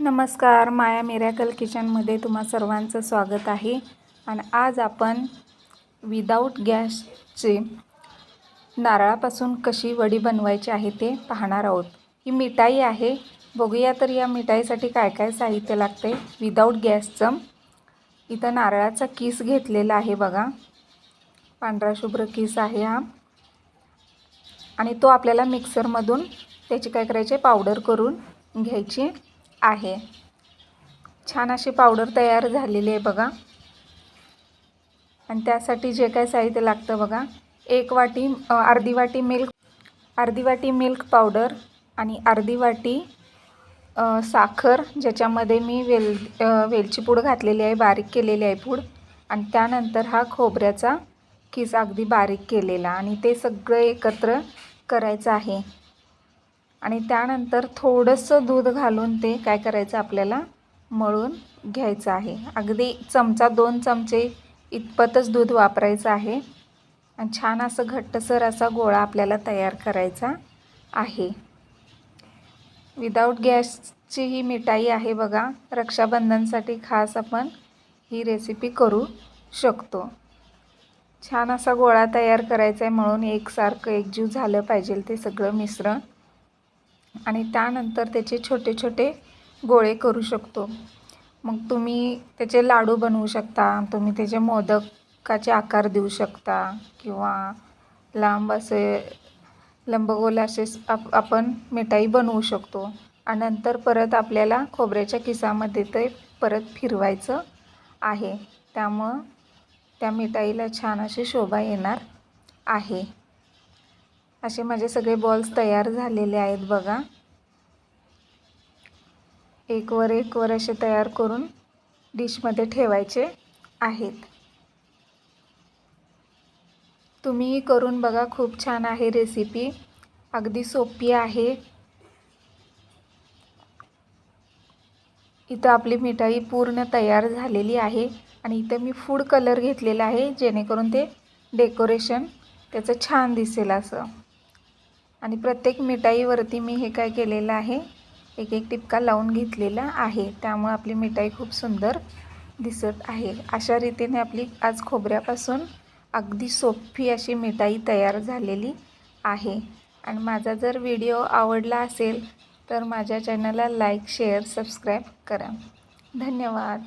नमस्कार माया मिरॅकल किचनमध्ये तुम्हा सर्वांचं स्वागत आहे. आणि आज आपण विदाऊट गॅसचे नारळापासून कशी वडी बनवायची आहे ते पाहणार आहोत. ही मिठाई आहे. बघूया तर या मिठाईसाठी काय काय साहित्य लागते. विदाऊट गॅसचं इथं नारळाचा किस घेतलेला आहे बघा. पांढरा शुभ्र किस आहे हा. आणि तो आपल्याला मिक्सरमधून त्याची काय करायची? पावडर करून घ्यायची. आहे. छान अशी पावडर तयार झालेली आहे बघा. आणि त्यासाठी जे काय साहित्य लागतं बघा. एक वाटी अर्धी वाटी मिल्क अर्धी वाटी मिल्क पावडर आणि अर्धी वाटी साखर ज्याच्यामध्ये मी वेल वेलची पूड घातलेली आहे बारीक केलेली आहे पूड. आणि त्यानंतर हा खोबऱ्याचा किस अगदी बारीक केलेला. आणि ते सगळं एकत्र करायचं आहे. आणि त्यानंतर थोडंसं दूध घालून ते काय करायचं आपल्याला? मळून घ्यायचं आहे. अगदी चमचा दोन चमचे इतपतच दूध वापरायचं आहे. आणि छान असं घट्टसर असा गोळा आपल्याला तयार करायचा आहे. विदाऊट गॅसची ही मिठाई आहे बघा. रक्षाबंधनसाठी खास आपण ही रेसिपी करू शकतो. छान असा गोळा तयार करायचा आहे म्हणून एकसारखं एकजीव झालं पाहिजे ते सगळं मिश्रण. आणि त्यानंतर त्याचे छोटे छोटे गोळे करू शकतो. मग तुम्ही त्याचे लाडू बनवू शकता तुम्ही त्याचे मोदकाचे आकार देऊ शकता किंवा लांब असे लंबगोल असे आप आपण मिठाई बनवू शकतो. आणि नंतर परत आपल्याला खोबऱ्याच्या किसामध्ये ते परत फिरवायचं आहे. त्यामुळं त्या मिठाईला छान अशी शोभा येणार आहे. असे माझे सगळे बॉल्स तयार झालेले आहेत बघा. एक वर एक वर असे तयार करून डिशमध्ये ठेवायचे आहेत. तुम्ही करून बघा खूप छान आहे रेसिपी अगदी सोपी आहे. इथं आपली मिठाई पूर्ण तयार झालेली आहे आणि इथं मी फूड कलर घेतलेला आहे जेणेकरून ते डेकोरेशन त्याचं छान दिसेल असं. आणि प्रत्येक मिठाईवरती मी हे काय केलेलं आहे एक एक टिपका लावून घेतलेला आहे. त्यामुळे आपली मिठाई खूप सुंदर दिसत आहे. अशा रीतीने आपली आज खोबऱ्यापासून अगदी सोपी अशी मिठाई तयार झालेली आहे. आणि माझा जर व्हिडिओ आवडला असेल तर माझ्या चॅनलला लाईक शेअर सबस्क्राईब करा. धन्यवाद.